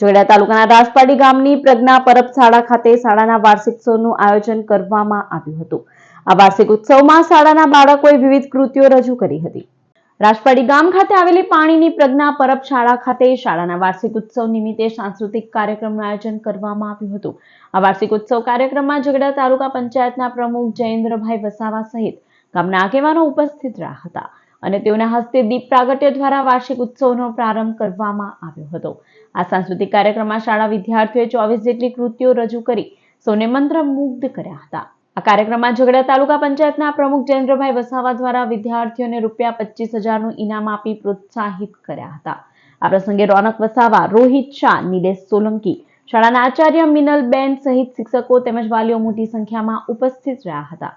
જોડા તાલુકાના રાજપાડી ગામની પ્રજ્ઞા પરબ શાળા ખાતે શાળાના વાર્ષિકોત્સવનું આયોજન કરવામાં આવ્યું હતું. આ વાર્ષિક ઉત્સવમાં શાળાના બાળકોએ વિવિધ કૃતિઓ રજૂ કરી હતી. રાજપાડી ગામ ખાતે આવેલી પાણીની પ્રજ્ઞા પરબ શાળા ખાતે શાળાના વાર્ષિક ઉત્સવ નિમિત્તે સાંસ્કૃતિક કાર્યક્રમનું આયોજન કરવામાં આવ્યું હતું. આ વાર્ષિક ઉત્સવ કાર્યક્રમમાં ઝઘડા તાલુકા પંચાયતના પ્રમુખ જયેન્દ્રભાઈ વસાવા સહિત ગામના આગેવાનો ઉપસ્થિત રહ્યા હતા. અને તેઓના હસ્તે દીપ પ્રાગટ્ય દ્વારા વાર્ષિક ઉત્સવનો પ્રારંભ કરવામાં આવ્યો હતો. આ સાંસ્કૃતિક કાર્યક્રમમાં શાળા વિદ્યાર્થીઓએ ચોવીસ જેટલી કૃતિઓ રજૂ કરી, સૌને મંત્રમુગ્ધ કર્યા હતા. આ કાર્યક્રમમાં ઝઘડા તાલુકા પંચાયતના પ્રમુખ જયેન્દ્રભાઈ વસાવા દ્વારા વિદ્યાર્થીઓને રૂપિયા પચીસ હજારનું ઇનામ આપી પ્રોત્સાહિત કર્યા હતા. આ પ્રસંગે રોનક વસાવા, રોહિત શાહ, નિલેશ સોલંકી, શાળાના આચાર્ય મિનલબેન સહિત શિક્ષકો તેમજ વાલીઓ મોટી સંખ્યામાં ઉપસ્થિત રહ્યા હતા.